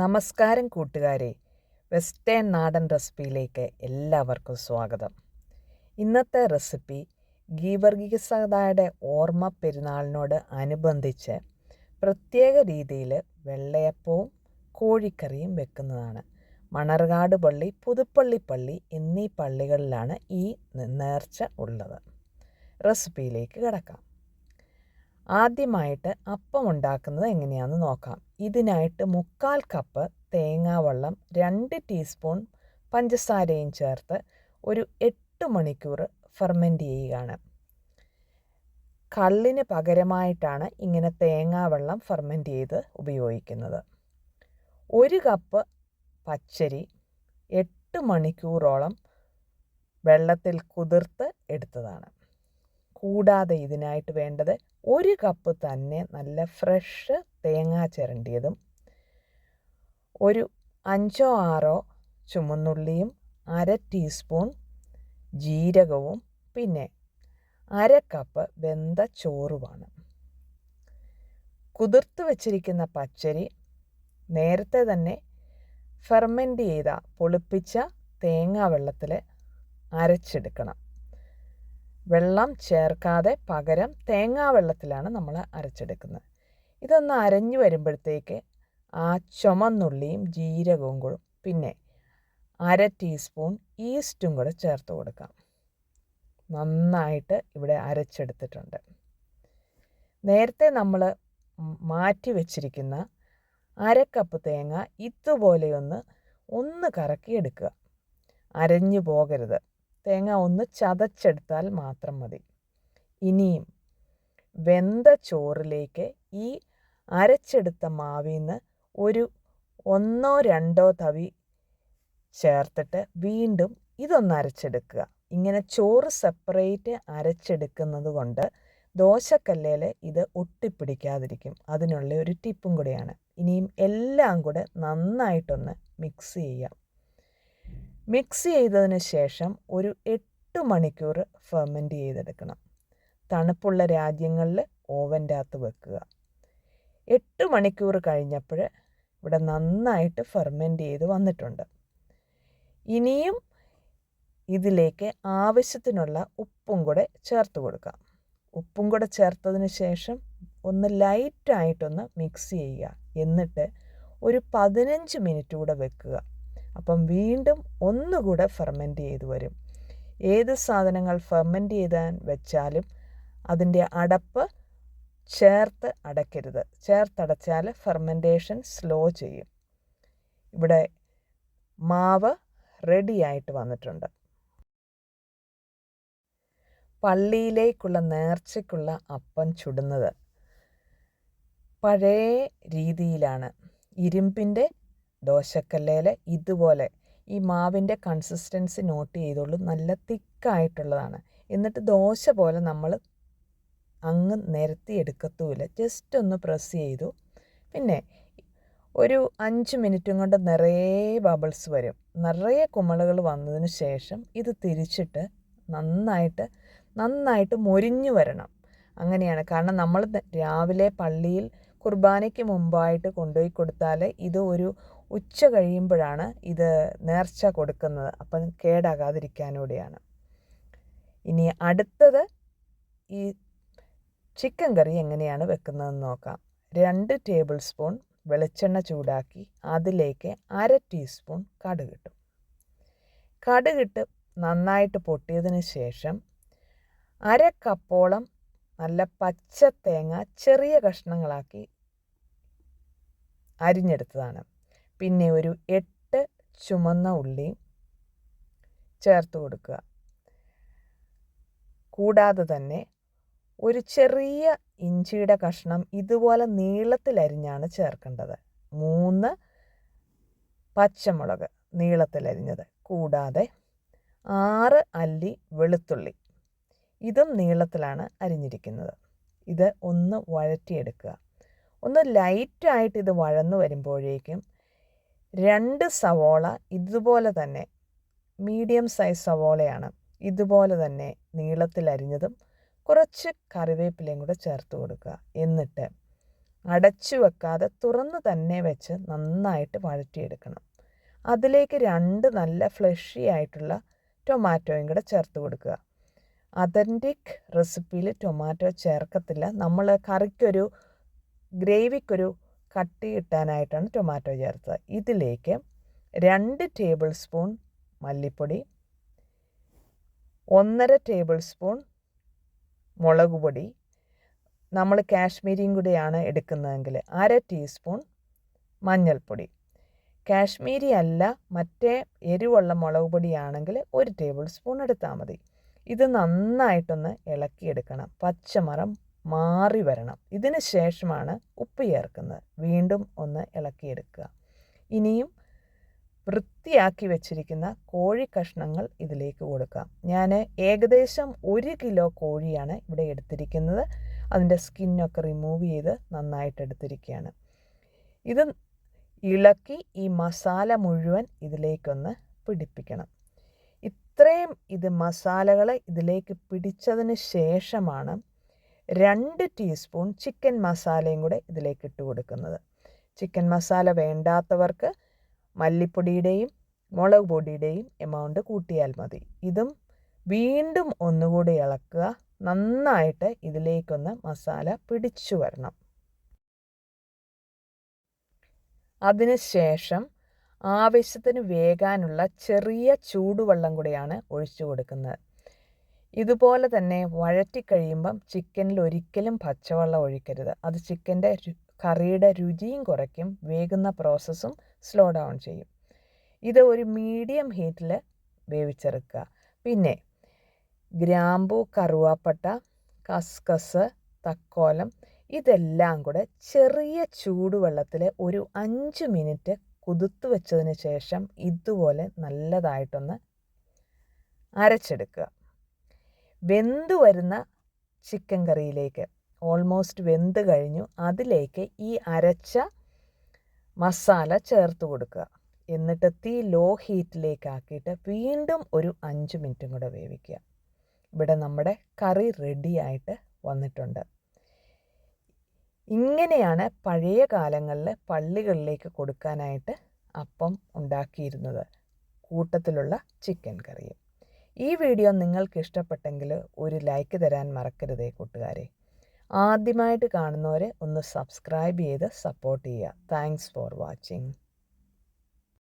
നമസ്കാരം കൂട്ടുകാരെ. വെസ്റ്റേൺ നാടൻ റെസിപ്പിയിലേക്ക് എല്ലാവർക്കും സ്വാഗതം. ഇന്നത്തെ റെസിപ്പി ഗീവർഗീസതയുടെ ഓർമ്മ പെരുന്നാളിനോട് അനുബന്ധിച്ച് പ്രത്യേക രീതിയിൽ വെള്ളയപ്പവും കോഴിക്കറിയും വെക്കുന്നതാണ്. മണർകാട് പള്ളി പുതുപ്പള്ളി പള്ളി എന്നീ പള്ളികളിലാണ് ഈ നേർച്ച ഉള്ളത്. റെസിപ്പിയിലേക്ക് കിടക്കാം. ആദ്യമായിട്ട് അപ്പം ഉണ്ടാക്കുന്നത് എങ്ങനെയാണെന്ന് നോക്കാം. ഇതിനായിട്ട് മുക്കാൽ കപ്പ് തേങ്ങാവെള്ളം രണ്ട് ടീസ്പൂൺ പഞ്ചസാരയും ചേർത്ത് ഒരു എട്ട് മണിക്കൂർ ഫെർമെന്റ് ചെയ്യുകയാണ്. കള്ളിന് പകരമായിട്ടാണ് ഇങ്ങനെ തേങ്ങാവെള്ളം ഫെർമെന്റ് ചെയ്ത് ഉപയോഗിക്കുന്നത്. ഒരു കപ്പ് പച്ചരി എട്ട് മണിക്കൂറോളം വെള്ളത്തിൽ കുതിർത്ത് എടുത്തതാണ്. കൂടാതെ ഇതിനായിട്ട് വേണ്ടത് ഒരു കപ്പ് തന്നെ നല്ല ഫ്രഷ് തേങ്ങ ചിരണ്ടിയതും ഒരു അഞ്ചോ ആറോ ചുമന്നുള്ളിയും അര ടീസ്പൂൺ ജീരകവും പിന്നെ അര കപ്പ് വെന്ത ചോറുമാണ്. കുതിർത്ത് വച്ചിരിക്കുന്ന പച്ചരി നേരത്തെ തന്നെ ഫെർമെന്റ് ചെയ്ത പൊളിപ്പിച്ച തേങ്ങാ വെള്ളത്തിൽ അരച്ചെടുക്കണം. വെള്ളം ചേർക്കാതെ പകരം തേങ്ങാ വെള്ളത്തിലാണ് നമ്മൾ അരച്ചെടുക്കുന്നത്. ഇതൊന്ന് അരഞ്ഞു വരുമ്പോഴത്തേക്ക് ആ ചുമന്നുള്ളിയും ജീരകവും കൂടും പിന്നെ അര ടീസ്പൂൺ ഈസ്റ്റും കൂടെ ചേർത്ത് കൊടുക്കാം. നന്നായിട്ട് ഇവിടെ അരച്ചെടുത്തിട്ടുണ്ട്. നേരത്തെ നമ്മൾ മാറ്റി വച്ചിരിക്കുന്ന അരക്കപ്പ് കപ്പ് തേങ്ങ ഇതുപോലെയൊന്ന് ഒന്ന് കറക്കിയെടുക്കുക. അരഞ്ഞു പോകരുത്. തേങ്ങ ഒന്ന് ചതച്ചെടുത്താൽ മാത്രം മതി. ഇനിയും വെന്ത ചോറിലേക്ക് ഈ അരച്ചെടുത്ത മാവിൽ നിന്ന് ഒരു ഒന്നോ രണ്ടോ തവി ചേർത്തിട്ട് വീണ്ടും ഇതൊന്ന് അരച്ചെടുക്കുക. ഇങ്ങനെ ചോറ് സെപ്പറേറ്റ് അരച്ചെടുക്കുന്നത് കൊണ്ട് ദോശക്കല്ലേൽ ഇത് ഒട്ടിപ്പിടിക്കാതിരിക്കും. അതിനുള്ള ഒരു ടിപ്പും കൂടിയാണ്. ഇനിയും എല്ലാം കൂടെ നന്നായിട്ടൊന്ന് മിക്സ് ചെയ്യാം. മിക്സ് ചെയ്തതിന് ശേഷം ഒരു എട്ട് മണിക്കൂർ ഫെർമെന്റ് ചെയ്തെടുക്കണം. തണുപ്പുള്ള രാജ്യങ്ങളിൽ ഓവന്റെ അകത്ത് വെക്കുക. എട്ട് മണിക്കൂർ കഴിഞ്ഞപ്പോൾ ഇവിടെ നന്നായിട്ട് ഫെർമെന്റ് ചെയ്ത് വന്നിട്ടുണ്ട്. ഇനിയും ഇതിലേക്ക് ആവശ്യത്തിനുള്ള ഉപ്പും കൂടെ ചേർത്ത് കൊടുക്കാം. ഉപ്പും കൂടെ ചേർത്തതിന് ശേഷം ഒന്ന് ലൈറ്റായിട്ടൊന്ന് മിക്സ് ചെയ്യുക. എന്നിട്ട് ഒരു പതിനഞ്ച് മിനിറ്റ് കൂടെ വെക്കുക. അപ്പം വീണ്ടും ഒന്നുകൂടെ ഫെർമെന്റ് ചെയ്ത് വരും. ഏത് സാധനങ്ങൾ ഫെർമെന്റ് ചെയ്താൻ വെച്ചാലും അതിന്റെ അടപ്പ് ചേർത്ത് അടയ്ക്കരുത്. ചേർത്തടച്ചാൽ ഫെർമെന്റേഷൻ സ്ലോ ചെയ്യും. ഇവിടെ മാവ് റെഡി ആയിട്ട് വന്നിട്ടുണ്ട്. പള്ളിയിലേക്കുള്ള നേർച്ചയ്ക്കുള്ള അപ്പം ചുടുന്നത് പഴയ രീതിയിലാണ്. ഇരുമ്പിന്റെ ദോശക്കല്ലേൽ ഇതുപോലെ ഈ മാവിന്റെ കൺസിസ്റ്റൻസി നോട്ട് ചെയ്തോളൂ നല്ല തിക്കായിട്ടുള്ളതാണ്. എന്നിട്ട് ദോശ പോലെ നമ്മൾ അങ്ങ് നിരത്തി എടുക്കത്തുമില്ല ജസ്റ്റ് ഒന്ന് പ്രസ് ചെയ്തു. പിന്നെ ഒരു അഞ്ച് മിനിറ്റും കൊണ്ട് നിറയെ ബബിൾസ് വരും. നിറയെ കുമളുകൾ വന്നതിന് ശേഷം ഇത് തിരിച്ചിട്ട് നന്നായിട്ട് നന്നായിട്ട് മൊരിഞ്ഞു വരണം. അങ്ങനെയാണ്. കാരണം നമ്മൾ രാവിലെ പള്ളിയിൽ കുർബാനയ്ക്ക് മുമ്പായിട്ട് കൊണ്ടുപോയി കൊടുത്താൽ ഇത് ഒരു ഉച്ച കഴിയുമ്പോഴാണ് ഇത് നേർച്ച കൊടുക്കുന്നത്. അപ്പം കേടാകാതിരിക്കാനൂടെയാണ്. ഇനി അടുത്തത് ഈ ചിക്കൻ കറി എങ്ങനെയാണ് വെക്കുന്നതെന്ന് നോക്കാം. രണ്ട് ടേബിൾ സ്പൂൺ വെളിച്ചെണ്ണ ചൂടാക്കി അതിലേക്ക് അര ടീസ്പൂൺ കടുകിട്ടു കടുകിട്ട് നന്നായിട്ട് പൊട്ടിയതിന് ശേഷം അര കപ്പോളം നല്ല പച്ച തേങ്ങ ചെറിയ കഷ്ണങ്ങളാക്കി അരിഞ്ഞെടുത്തതാണ്. പിന്നെ ഒരു എട്ട് ചുമന്ന ഉള്ളി ചേർത്ത് കൊടുക്കുക. കൂടാതെ തന്നെ ഒരു ചെറിയ ഇഞ്ചിയുടെ കഷ്ണം ഇതുപോലെ നീളത്തിലരിഞ്ഞാണ് ചേർക്കേണ്ടത്. മൂന്ന് പച്ചമുളക് നീളത്തിലരിഞ്ഞത് കൂടാതെ ആറ് അല്ലി വെളുത്തുള്ളി. ഇതും നീളത്തിലാണ് അരിഞ്ഞിരിക്കുന്നത്. ഇത് ഒന്ന് വഴറ്റിയെടുക്കുക. ഒന്ന് ലൈറ്റായിട്ട് ഇത് വഴന്നു വരുമ്പോഴേക്കും രണ്ട് സവോള ഇതുപോലെ തന്നെ മീഡിയം സൈസ് സവോളയാണ്. ഇതുപോലെ തന്നെ നീളത്തിൽ അരിഞ്ഞതും കുറച്ച് കറിവേപ്പിലയും കൂടെ ചേർത്ത് കൊടുക്കുക. എന്നിട്ട് അടച്ചു വെക്കാതെ തുറന്ന് തന്നെ വെച്ച് നന്നായിട്ട് വഴറ്റിയെടുക്കണം. അതിലേക്ക് രണ്ട് നല്ല ഫ്ലഷി ആയിട്ടുള്ള ടൊമാറ്റോയും കൂടെ ചേർത്ത് കൊടുക്കുക. അതന്റിക് റെസിപ്പിയിൽ ടൊമാറ്റോ ചേർക്കത്തില്ല. നമ്മൾ കറിക്കൊരു ഗ്രേവിക്കൊരു കട്ടി കിട്ടാനായിട്ടാണ് ടൊമാറ്റോ ചേർത്തത്. ഇതിലേക്ക് രണ്ട് ടേബിൾ സ്പൂൺ മല്ലിപ്പൊടി ഒന്നര ടേബിൾ സ്പൂൺ മുളക് പൊടി. നമ്മൾ കാശ്മീരിയും കൂടിയാണ് എടുക്കുന്നതെങ്കിൽ അര ടീസ്പൂൺ മഞ്ഞൾപ്പൊടി. കാശ്മീരി അല്ല മറ്റേ എരിവുള്ള മുളക് പൊടിയാണെങ്കിൽ ഒരു ടേബിൾ സ്പൂൺ എടുത്താൽ മതി. ഇത് നന്നായിട്ടൊന്ന് ഇളക്കിയെടുക്കണം. പച്ചമറം മാറി വരണം. ഇതിന് ശേഷമാണ് ഉപ്പ് ചേർക്കുന്നത്. വീണ്ടും ഒന്ന് ഇളക്കിയെടുക്കുക. ഇനിയും വൃത്തിയാക്കി വെച്ചിരിക്കുന്ന കോഴി കഷ്ണങ്ങൾ ഇതിലേക്ക് കൊടുക്കാം. ഞാൻ ഏകദേശം ഒരു കിലോ കോഴിയാണ് ഇവിടെ എടുത്തിരിക്കുന്നത്. അതിന്റെ സ്കിന്നൊക്കെ റിമൂവ് ചെയ്ത് നന്നായിട്ട് എടുത്തിരിക്കുകയാണ്. ഇത് ഇളക്കി ഈ മസാല മുഴുവൻ ഇതിലേക്കൊന്ന് പിടിപ്പിക്കണം. ഇത്രയും ഇത് മസാലകൾ ഇതിലേക്ക് പിടിച്ചതിന് ശേഷമാണ് രണ്ട് ടീസ്പൂൺ ചിക്കൻ മസാലയും കൂടെ ഇതിലേക്ക് ഇട്ട് കൊടുക്കുന്നത്. ചിക്കൻ മസാല വേണ്ടാത്തവർക്ക് മല്ലിപ്പൊടിയുടെയും മുളക് പൊടിയുടെയും എമൗണ്ട് കൂട്ടിയാൽ മതി. ഇതും വീണ്ടും ഒന്നുകൂടി ഇളക്കുക. നന്നായിട്ട് ഇതിലേക്കൊന്ന് മസാല പിടിച്ചു വരണം. അതിനുശേഷം ആവശ്യത്തിന് വേകാനുള്ള ചെറിയ ചൂടുവെള്ളം കൂടിയാണ് ഒഴിച്ചു കൊടുക്കുന്നത്. ഇതുപോലെ തന്നെ വഴറ്റിക്കഴിയുമ്പം ചിക്കനിൽ ഒരിക്കലും പച്ചവെള്ളം ഒഴിക്കരുത്. അത് ചിക്കന്റെ കറിയുടെ രുചിയും കുറയ്ക്കും വേകുന്ന പ്രോസസ്സും സ്ലോ ഡൗൺ ചെയ്യും. ഇത് ഒരു മീഡിയം ഹീറ്റിൽ വേവിച്ചെടുക്കുക. പിന്നെ ഗ്രാമ്പു കറുവാപ്പട്ട കസ്കസ് തക്കോലം ഇതെല്ലാം കൂടെ ചെറിയ ചൂടുവെള്ളത്തിൽ ഒരു അഞ്ച് മിനിറ്റ് കുതിർത്ത് വെച്ചതിന് ശേഷം ഇതുപോലെ നല്ലതായിട്ടൊന്ന് അരച്ചെടുക്കുക. വെന്ത് വരുന്ന ചിക്കൻ കറിയിലേക്ക് ഓൾമോസ്റ്റ് വെന്ത് കഴിഞ്ഞു അതിലേക്ക് ഈ അരച്ച മസാല ചേർത്ത് കൊടുക്കുക. എന്നിട്ട് തീ ലോ ഹീറ്റിലേക്ക് ആക്കിയിട്ട് വീണ്ടും ഒരു അഞ്ച് മിനിറ്റും കൂടെ വേവിക്കുക. ഇവിടെ നമ്മുടെ കറി റെഡിയായിട്ട് വന്നിട്ടുണ്ട്. ഇങ്ങനെയാണ് പഴയ കാലങ്ങളിൽ പള്ളികളിലേക്ക് കൊടുക്കാനായിട്ട് അപ്പം ഉണ്ടാക്കിയിരുന്നത്. കൂട്ടത്തിലുള്ള ചിക്കൻ കറിയും. ഈ വീഡിയോ നിങ്ങൾക്ക് ഇഷ്ടപ്പെട്ടെങ്കിൽ ഒരു ലൈക്ക് തരാൻ മറക്കരുതേ കൂട്ടുകാരെ. ആദ്യമായിട്ട് കാണുന്നവരെ ഒന്ന് സബ്സ്ക്രൈബ് ചെയ്ത് സപ്പോർട്ട് ചെയ്യുക. Thanks for watching